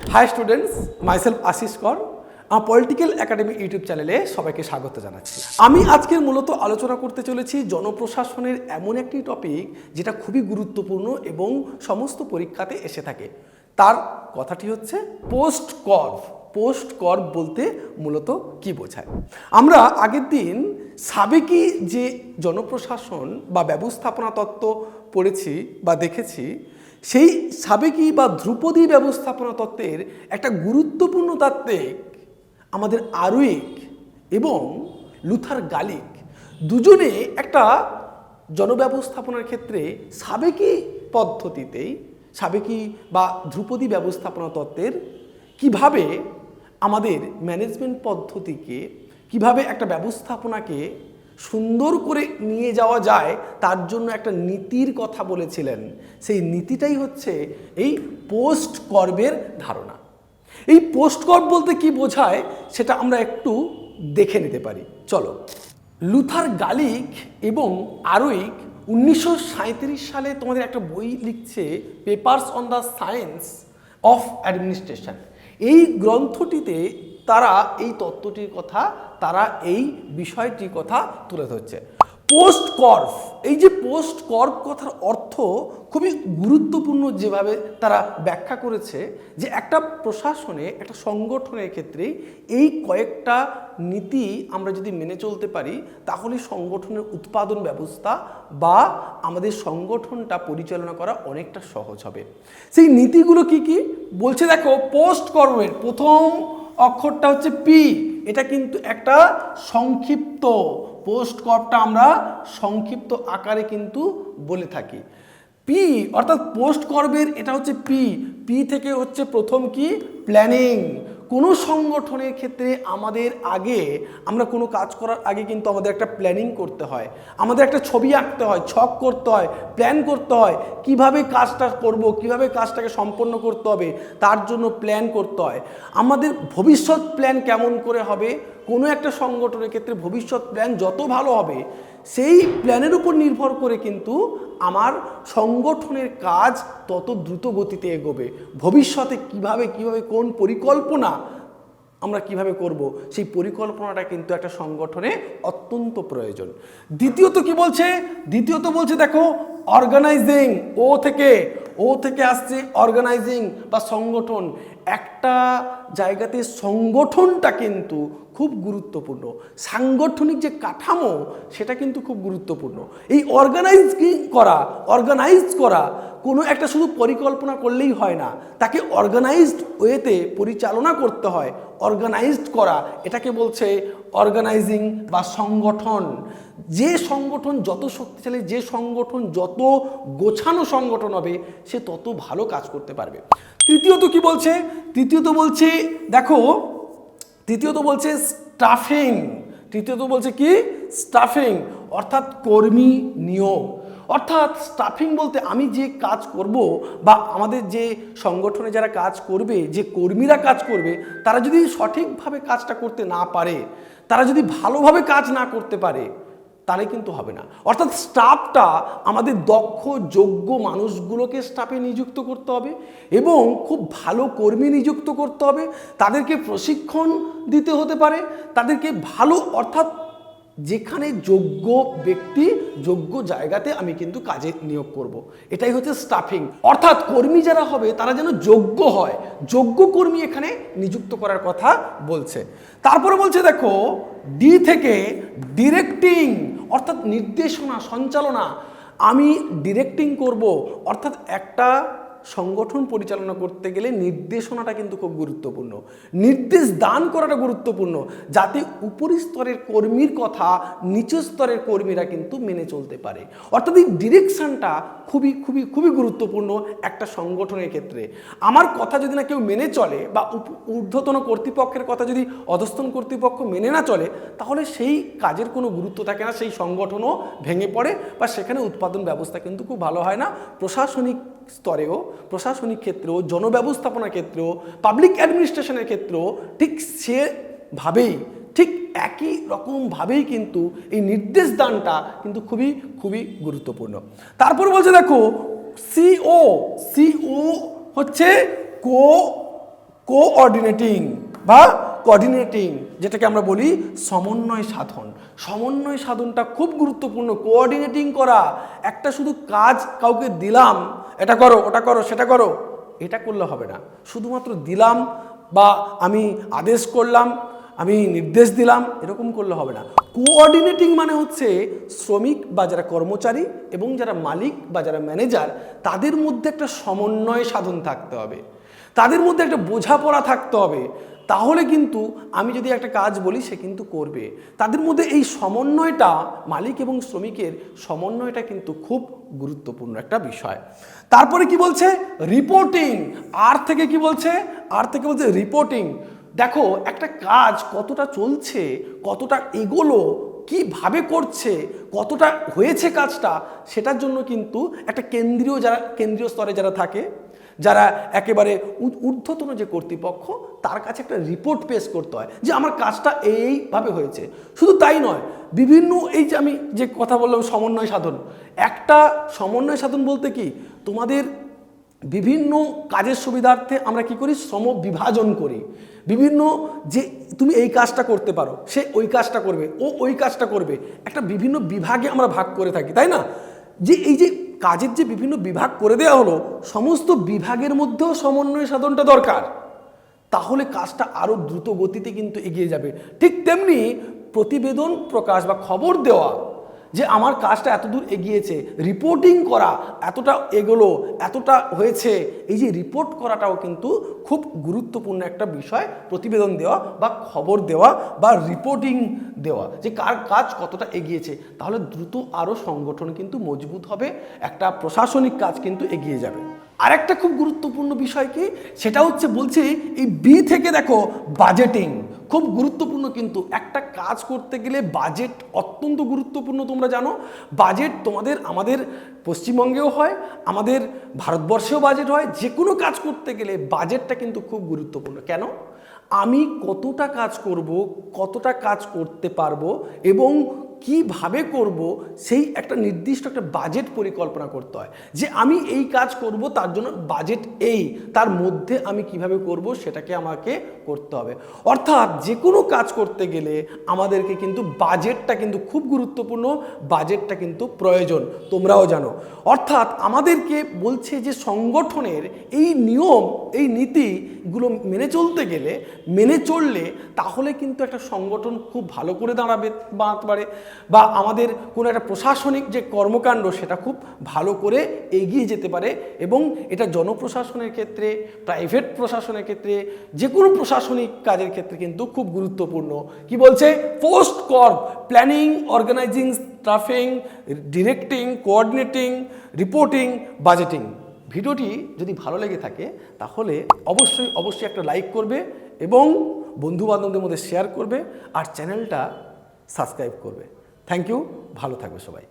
High students myself Ashis কর আমার political academy YouTube চ্যানেলে সবাইকে স্বাগত জানাচ্ছি। আমি আজকের মূলত আলোচনা করতে চলেছি জনপ্রশাসনের এমন একটি টপিক যেটা খুবই গুরুত্বপূর্ণ এবং সমস্ত পরীক্ষাতে এসে থাকে। তার কথাটি হচ্ছে পোস্ট কর্ভ পোস্ট কর্ভ বলতে মূলত কি বোঝায়? আমরা আগের দিন সাবেকি যে জনপ্রশাসন বা ব্যবস্থাপনা তত্ত্ব পড়েছি বা দেখেছি সেই সাবেকি বা ধ্রুপদী ব্যবস্থাপনা তত্ত্বের একটা গুরুত্বপূর্ণ তাত্ত্বিক আমাদের আরুইক এবং লুথার গালিক দুজনে একটা জনব্যবস্থাপনার ক্ষেত্রে সাবেকি পদ্ধতিতেই, সাবেকি বা ধ্রুপদী ব্যবস্থাপনা তত্ত্বের কীভাবে আমাদের ম্যানেজমেন্ট পদ্ধতিকে, কীভাবে একটা ব্যবস্থাপনাকে সুন্দর করে নিয়ে যাওয়া যায়, তার জন্য একটা নীতির কথা বলেছিলেন। সেই নীতিটাই হচ্ছে এই পোস্ট কর্বের ধারণা। এই পোস্ট কর্ব বলতে কি বোঝায় সেটা আমরা একটু দেখে নিতে পারি। চলো। লুথার গালিক এবং আরোইক উনিশশো সাঁইত্রিশ সালে তোমাদের একটা বই লিখছে papers on the science of administration এই গ্রন্থটিতে তারা এই তত্ত্বটির কথা তারা এই বিষয়টির কথা তুলে ধরছে। পোস্ট কর্ফ এই যে পোস্ট কর্ভ কথার অর্থ খুবই গুরুত্বপূর্ণ যেভাবে তারা ব্যাখ্যা করেছে যে একটা প্রশাসনে, একটা সংগঠনের ক্ষেত্রে এই কয়েকটা নীতি আমরা যদি মেনে চলতে পারি, তাহলে সংগঠনের উৎপাদন ব্যবস্থা বা আমাদের সংগঠনটা পরিচালনা করা অনেকটা সহজ হবে। সেই নীতিগুলো কি কি? বলছে দেখো পোস্ট কর্মের প্রথম অক্ষরটা হচ্ছে পি এটা কিন্তু একটা সংক্ষিপ্ত পোস্ট কর্পটা আমরা সংক্ষিপ্ত আকারে কিন্তু বলে থাকি। পি অর্থাৎ পোস্ট কর্বের এটা হচ্ছে পি পি থেকে হচ্ছে প্রথম কি? প্ল্যানিং কোনো সংগঠনের ক্ষেত্রে আমাদের আগে, আমরা কোনো কাজ করার আগে কিন্তু আমাদের একটা প্ল্যানিং করতে হয়। আমাদের একটা ছবি আঁকতে হয়, ছক করতে হয় প্ল্যান করতে হয়, কীভাবে কাজটা করব, কীভাবে কাজটাকে সম্পন্ন করতে হবে, তার জন্য প্ল্যান করতে হয়। আমাদের ভবিষ্যৎ প্ল্যান কেমন করে হবে, কোনো একটা সংগঠনের ক্ষেত্রে ভবিষ্যৎ প্ল্যান যত ভালো হবে, সেই প্ল্যানের উপর নির্ভর করে কিন্তু আমার সংগঠনের কাজ তত দ্রুত গতিতে এগোবে। ভবিষ্যতে কীভাবে কীভাবে, কোন পরিকল্পনা আমরা কীভাবে করব, সেই পরিকল্পনাটা কিন্তু একটা সংগঠনে অত্যন্ত প্রয়োজন। দ্বিতীয়ত কি বলছে? দ্বিতীয়ত বলছে, দেখো অর্গানাইজিং ও থেকে ও থেকে আসছে অর্গানাইজিং বা সংগঠন। একটা জায়গাতে সংগঠনটা কিন্তু খুব গুরুত্বপূর্ণ। সাংগঠনিক যে কাঠামো, সেটা কিন্তু খুব গুরুত্বপূর্ণ। এই অর্গানাইজিং করা অর্গানাইজ করা কোনো একটা শুধু পরিকল্পনা করলেই হয় না। তাকে অর্গানাইজড ওয়েতে পরিচালনা করতে হয়। অর্গানাইজড করা, এটাকে বলছে অর্গানাইজিং বা সংগঠন। যে সংগঠন যত শক্তিশালী, যে সংগঠন যত গোছানো সংগঠন হবে, সে তত ভালো কাজ করতে পারবে। তৃতীয়ত কি বলছে? তৃতীয়ত বলছে, দেখো তৃতীয়ত বলছে স্টাফিং তৃতীয়ত বলছে কি? স্টাফিং অর্থাৎ কর্মী নিয়োগ। অর্থাৎ স্টাফিং বলতে আমি যে কাজ করব বা আমাদের যে সংগঠনে যারা কাজ করবে, যে কর্মীরা কাজ করবে, তারা যদি সঠিকভাবে কাজটা করতে না পারে, তারা যদি ভালোভাবে কাজ না করতে পারে তাহলে কিন্তু হবে না। অর্থাৎ স্টাফটা আমাদের দক্ষ, যোগ্য মানুষগুলোকে স্টাফে নিযুক্ত করতে হবে এবং খুব ভালো কর্মী নিযুক্ত করতে হবে। তাদেরকে প্রশিক্ষণ দিতে হতে পারে। তাদেরকে ভালো, অর্থাৎ যেখানে যোগ্য ব্যক্তি, যোগ্য জায়গাতে আমি কিন্তু কাজে নিয়োগ করব। এটাই হচ্ছে স্টাফিং অর্থাৎ কর্মী যারা হবে, তারা যেন যোগ্য হয়। যোগ্য কর্মী এখানে নিযুক্ত করার কথা বলছে। তারপরে বলছে, দেখো ডি থেকে ডিরেক্টিং অর্থাৎ নির্দেশনা সঞ্চালনা আমি ডিরেক্টিং করব অর্থাৎ একটা সংগঠন পরিচালনা করতে গেলে নির্দেশনাটা কিন্তু খুব গুরুত্বপূর্ণ। নির্দেশ দান করাটা গুরুত্বপূর্ণ। যাতে উপরি স্তরের কর্মীর কথা নিচু স্তরের কর্মীরা কিন্তু মেনে চলতে পারে। অর্থাৎ এই ডিরেকশনটা খুবই খুবই খুবই গুরুত্বপূর্ণ একটা সংগঠনের ক্ষেত্রে। আমার কথা যদি না কেউ মেনে চলে বা ঊর্ধ্বতন কর্তৃপক্ষের কথা যদি অধস্তন কর্তৃপক্ষ মেনে না চলে, তাহলে সেই কাজের কোনো গুরুত্ব থাকে না, সেই সংগঠনও ভেঙে পড়ে বা সেখানে উৎপাদন ব্যবস্থা কিন্তু খুব ভালো হয় না। প্রশাসনিক স্তরেও, প্রশাসনিক ক্ষেত্রেও, জনব্যবস্থাপনা ক্ষেত্রেও পাবলিক অ্যাডমিনিস্ট্রেশনের ক্ষেত্রেও ঠিক সেভাবেই, ঠিক একই রকমভাবেই কিন্তু এই নির্দেশ দানটা কিন্তু খুবই খুবই গুরুত্বপূর্ণ। তারপর বলছে দেখো সিও সিও হচ্ছে কো কোঅর্ডিনেটিং বা কোঅর্ডিনেটিং যেটাকে আমরা বলি সমন্বয় সাধন। সমন্বয় সাধনটা খুব গুরুত্বপূর্ণ কোঅর্ডিনেটিং করা। একটা শুধু কাজ কাউকে দিলাম, এটা করো, ওটা করো, সেটা করো, এটা করলে হবে না। শুধুমাত্র দিলাম বা আমি আদেশ করলাম, আমি নির্দেশ দিলাম, এরকম করলে হবে না। কোঅর্ডিনেটিং মানে হচ্ছে শ্রমিক বা যারা কর্মচারী এবং যারা মালিক বা যারা ম্যানেজার তাদের মধ্যে একটা সমন্বয় সাধন থাকতে হবে। তাদের মধ্যে একটা বোঝাপড়া থাকতে হবে। তাহলে কিন্তু আমি যদি একটা কাজ বলি, সে কিন্তু করবে। তাদের মধ্যে এই সমন্বয়টা মালিক এবং শ্রমিকের সমন্বয়টা কিন্তু খুব গুরুত্বপূর্ণ একটা বিষয়। তারপরে কি বলছে? রিপোর্টিং আর থেকে কি বলছে? আর থেকে বলছে রিপোর্টিং দেখো, একটা কাজ কতটা চলছে, কতটা এগোলো, কীভাবে করছে, কতটা হয়েছে কাজটা, সেটার জন্য কিন্তু একটা কেন্দ্রীয় যারা, কেন্দ্রীয় স্তরে যারা থাকে যারা একেবারে ঊর্ধ্বতন যে কর্তৃপক্ষ, তার কাছে একটা রিপোর্ট পেশ করতে হয় যে আমার কাজটা এইভাবে হয়েছে। শুধু তাই নয়, বিভিন্ন এই যে আমি যে কথা বললাম সমন্বয় সাধন, একটা সমন্বয় সাধন বলতে কি, তোমাদের বিভিন্ন কাজের সুবিধার্থে আমরা কি করি? শ্রম বিভাজন করি। বিভিন্ন যে তুমি এই কাজটা করতে পারো, সে ওই কাজটা করবে, ও ওই কাজটা করবে। একটা বিভিন্ন বিভাগে আমরা ভাগ করে থাকি, তাই না? যে এই যে কাজের যে বিভিন্ন বিভাগ করে দেওয়া হলো, সমস্ত বিভাগের মধ্যেও সমন্বয় সাধনটা দরকার। তাহলে কাজটা আরও দ্রুত গতিতে কিন্তু এগিয়ে যাবে। ঠিক তেমনি প্রতিবেদন প্রকাশ বা খবর দেওয়া যে আমার কাজটা এতদূর এগিয়েছে রিপোর্টিং করা এতটা এগোলো, এতটা হয়েছে, এই যে রিপোর্ট করাটাও কিন্তু খুব গুরুত্বপূর্ণ একটা বিষয়, প্রতিবেদন দেওয়া বা খবর দেওয়া বা রিপোর্টিং দেওয়া, যে কার কাজ কতটা এগিয়েছে। তাহলে দ্রুত আরও সংগঠন কিন্তু মজবুত হবে, একটা প্রশাসনিক কাজ কিন্তু এগিয়ে যাবে। আরেকটা খুব গুরুত্বপূর্ণ বিষয় কি? সেটা হচ্ছে বলছি এই বি থেকে দেখো বাজেটিং খুব গুরুত্বপূর্ণ কিন্তু একটা কাজ করতে গেলে বাজেট অত্যন্ত গুরুত্বপূর্ণ তোমরা জানো। বাজেট তোমাদের আমাদের পশ্চিমবঙ্গেও হয়, আমাদের ভারতবর্ষেও বাজেট হয়। যে কোনো কাজ করতে গেলে বাজেটটা কিন্তু খুব গুরুত্বপূর্ণ। কেন? আমি কতটা কাজ করব, কতটা কাজ করতে পারব এবং কীভাবে করব সেই একটা নির্দিষ্ট একটা বাজেট পরিকল্পনা করতে হয়। যে আমি এই কাজ করব তার জন্য বাজেট এই, তার মধ্যে আমি কীভাবে করব সেটাকে আমাকে করতে হবে। অর্থাৎ যে কোনো কাজ করতে গেলে আমাদেরকে কিন্তু বাজেটটা কিন্তু খুব গুরুত্বপূর্ণ বাজেটটা কিন্তু প্রয়োজন, তোমরাও জানো। অর্থাৎ আমাদেরকে বলছে যে সংগঠনের এই নিয়ম, এই নীতিগুলো মেনে চলতে গেলে, মেনে চললে তাহলে কিন্তু একটা সংগঠন খুব ভালো করে দাঁড়াবে, বাঁধতে পারে। বা আমাদের কোনো একটা প্রশাসনিক যে কর্মকাণ্ড, সেটা খুব ভালো করে এগিয়ে যেতে পারে এবং এটা জনপ্রশাসনের ক্ষেত্রে প্রাইভেট প্রশাসনের ক্ষেত্রে যে কোনো প্রশাসনিক কাজের ক্ষেত্রে কিন্তু খুব গুরুত্বপূর্ণ। কি বলছে? POSDCORB planning organising staffing directing coordinating reporting budgeting ভিডিওটি যদি ভালো লেগে থাকে, তাহলে অবশ্যই অবশ্যই একটা লাইক করবে এবং বন্ধু বান্ধবদের মধ্যে শেয়ার করবে আর চ্যানেলটা সাবস্ক্রাইব করবে। থ্যাংক ইউ ভালো থাকবে সবাই।